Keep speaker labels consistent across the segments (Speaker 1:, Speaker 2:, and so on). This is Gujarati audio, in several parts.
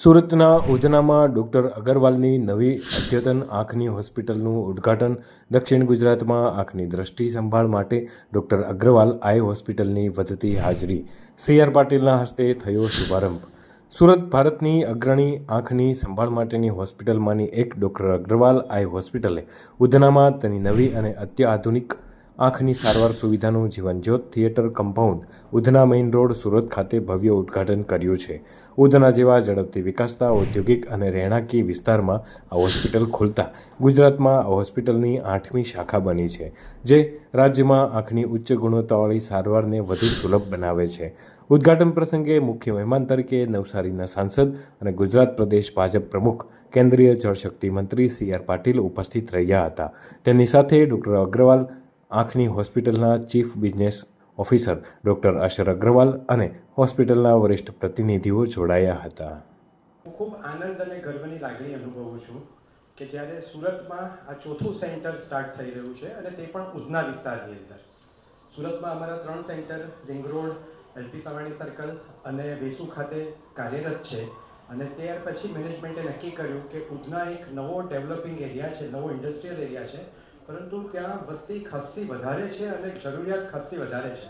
Speaker 1: સુરતના ઉધનામાં ડૉક્ટર અગરવાલની નવી અદ્યતન આંખની હોસ્પિટલનું ઉદ્ઘાટન, દક્ષિણ ગુજરાતમાં આંખની દ્રષ્ટિ સંભાળ માટે ડૉક્ટર અગ્રવાલ આઈ હોસ્પિટલની વધતી હાજરી. સી આર પાટીલના હસ્તે થયો શુભારંભ. સુરત ભારતની અગ્રણી આંખની સંભાળ માટેની હોસ્પિટલમાંની એક ડૉક્ટર અગ્રવાલ આઈ હોસ્પિટલે ઉધનામાં તેની નવી અને અત્યાધુનિક આંખની સારવાર સુવિધાનું Jeevanjyot theatre compound, Udhna main road, Surat ખાતે ભવ્ય ઉદ્ઘાટન કર્યું છે. ઉધના જેવા ઝડપથી વિકાસતા ઔદ્યોગિક અને રહેણાંકી વિસ્તારમાં આ હોસ્પિટલ ખોલતા ગુજરાતમાં આ હોસ્પિટલની આઠમી શાખા બની છે, જે રાજ્યમાં આંખની ઉચ્ચ ગુણવત્તાવાળી સારવારને વધુ સુલભ બનાવે છે. ઉદ્ઘાટન પ્રસંગે મુખ્ય મહેમાન તરીકે નવસારીના સાંસદ અને ગુજરાત પ્રદેશ ભાજપ પ્રમુખ, કેન્દ્રીય જળશક્તિ મંત્રી સી આર પાટીલ ઉપસ્થિત રહ્યા હતા. તેની સાથે ડૉક્ટર અગ્રવાલ આંખની હોસ્પિટલના chief business officer doctor Ashar Agarwal અને હોસ્પિટલના વરિષ્ઠ પ્રતિનિધિઓ જોડાયા હતા.
Speaker 2: હું ખૂબ આનંદ અને ગર્વની લાગણી અનુભવું છું કે જ્યારે સુરતમાં આ ચોથું સેન્ટર સ્ટાર્ટ થઈ રહ્યું છે અને તે પણ ઉધના વિસ્તારની અંદર. સુરતમાં અમારા ત્રણ centre, ring road L P Savani circle અને વેસુ ખાતે કાર્યરત છે અને ત્યાર પછી મેનેજમેન્ટે નક્કી કર્યું કે ઉધના એક નવો ડેવલપિંગ એરિયા છે, નવો ઇન્ડસ્ટ્રીયલ એરિયા છે પરંતુ ત્યાં વસ્તી ખાસ્સી વધારે છે અને જરૂરિયાત ખાસ્સી વધારે છે.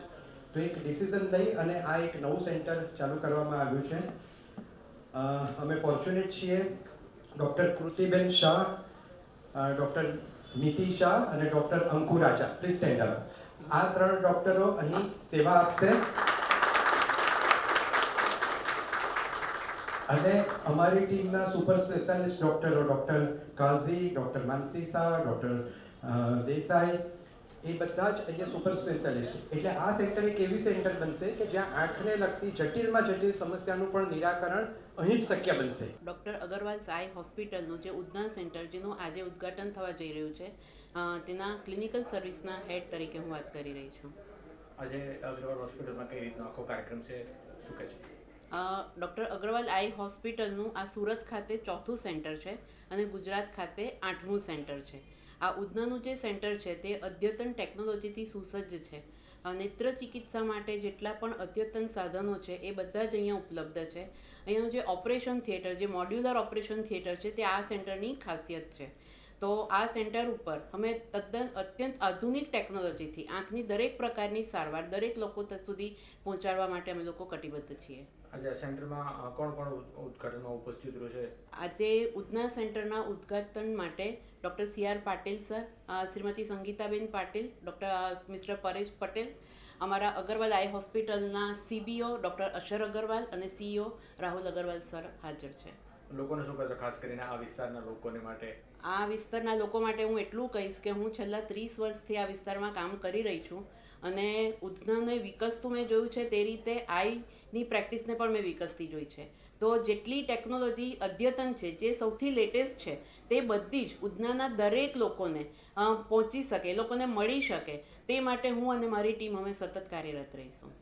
Speaker 2: તો એક ડિસિઝન લઈ અને આ એક નવું સેન્ટર ચાલુ કરવામાં આવ્યું છે. અમે ફોર્ચ્યુનેટ છીએ. ડૉક્ટર કૃતિબેન શાહ ડૉક્ટર નીતિ શાહ અને ડૉક્ટર અંકુર આચા પ્લીઝ સ્ટેન્ડ આ ત્રણ ડૉક્ટરો અહીં સેવા આપશે. અને અમારી ટીમના સુપર સ્પેશિયાલિસ્ટ ડૉક્ટરો doctor Kazi doctor Mansi Shah doctor Desai એ બધા જ અહીંયા સુપર સ્પેશિયાલિસ્ટ. એટલે આ સેન્ટર એક એવી સેન્ટર બનશે કે જ્યાં આંખને લગતી જટિલમાં જટિલ સમસ્યાનું પણ નિરાકરણ અહીં જ શક્ય બનશે.
Speaker 3: ડૉક્ટર અગરવાલ સાય હોસ્પિટલનું જે ઉધના સેન્ટર જેનું આજે ઉદ્ઘાટન થવા જઈ રહ્યું છે તેના ક્લિનિકલ સર્વિસના હેડ તરીકે હું વાત કરી રહી છું.
Speaker 4: આજે અગરવાલ હોસ્પિટલમાં કઈ રીતનો આખો કાર્યક્રમ છે? શું કહે છે?
Speaker 3: ડૉક્ટર અગ્રવાલ, આઈ હોસ્પિટલનું આ સુરત ખાતે ચોથું સેન્ટર છે અને ગુજરાત ખાતે આઠમું સેન્ટર છે. આ ઉધનાનું જે સેન્ટર છે તે અદ્યતન ટેકનોલોજીથી સુસજ્જ છે નેત્ર ચિકિત્સા માટે જેટલા પણ અદ્યતન સાધનો છે એ બધા જ અહીંયા ઉપલબ્ધ છે. અહીંયાનું જે ઓપરેશન થિયેટર, જે મોડ્યુલર ઓપરેશન થિયેટર છે તે આ સેન્ટરની ખાસિયત છે. તો આ સેન્ટર ઉપર અમે તદ્દન અત્યંત આધુનિક ટેકનોલોજીથી આંખની દરેક પ્રકારની સારવાર દરેક લોકો સુધી પહોંચાડવા માટે અમે લોકો કટિબદ્ધ છીએ.
Speaker 4: આજે સેન્ટરમાં કોણ કોણ ઉદ- ઉદ્ઘાટનમાં ઉપસ્થિત રહ્યું
Speaker 3: આજે ઉધના સેન્ટરના ઉદ્ઘાટન માટે doctor C R Patil sir Shrimati Sangitaben Patil doctor mister Paresh Patel અમારા અગરવાલ આઈ હોસ્પિટલના સીબીઓ ડૉક્ટર અશર અગરવાલ અને સીઈઓ રાહુલ અગરવાલ સર હાજર છે.
Speaker 4: લોકોને શું કહેશો? ખાસ કરીને આ વિસ્તારના લોકોને માટે?
Speaker 3: આ વિસ્તારના લોકો માટે હું એટલું કહીશ કે હું છેલ્લા ત્રીસ વર્ષથી આ વિસ્તારમાં કામ કરી રહી છું અને ઉધનાને વિકસતું મેં જોયું છે, તે રીતે આઈની પ્રેક્ટિસને પણ મેં વિકસતી જોઈ છે. તો જેટલી ટેકનોલોજી અદ્યતન છે, જે સૌથી લેટેસ્ટ છે, તે બધી જ ઉધનાના દરેક લોકોને પહોંચી શકે એ લોકોને મળી શકે, તે માટે હું અને મારી ટીમ અમે સતત કાર્યરત રહીશું.